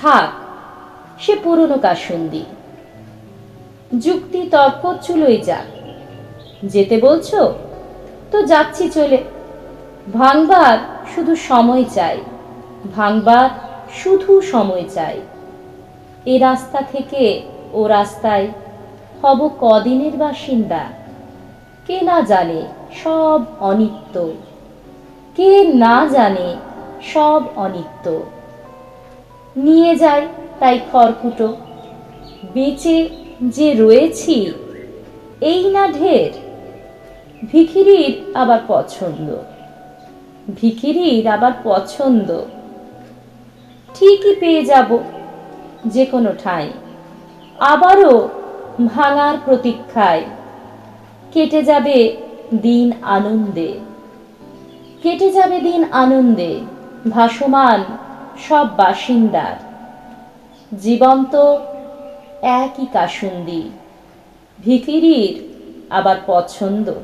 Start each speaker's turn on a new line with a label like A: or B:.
A: থাক, সে পুরনো কাসুন্দি যুক্তি তর্ক চুলোই যাক। যেতে বলছো? তো যাচ্ছি চলে। ভাঙবার শুধু সময় চাই। ভাঙবার শুধু সময় চাই। এ রাস্তা থেকে ও রাস্তায় হব কদিনের বাসিন্দা। কে না জানে সব অনিত্য। কে না জানে সব অনিত্য। নিয়ে যায় তাই খড়কুটো। বেঁচে যে রয়েছি, এই না ঢের। ভিখিরির আবার পছন্দ। ভিখিরির আবার পছন্দ। ঠিকই পেয়ে যাব যে কোনো ঠাঁই। আবারও ভাঙার প্রতীক্ষায়। কেটে যাবে দিন আনন্দে। কেটে যাবে দিন আনন্দে। ভাসমান সব বাসিন্দার। জীবন্ত একই কাসুন্দি। ভিকিরির আবার পছন্দর।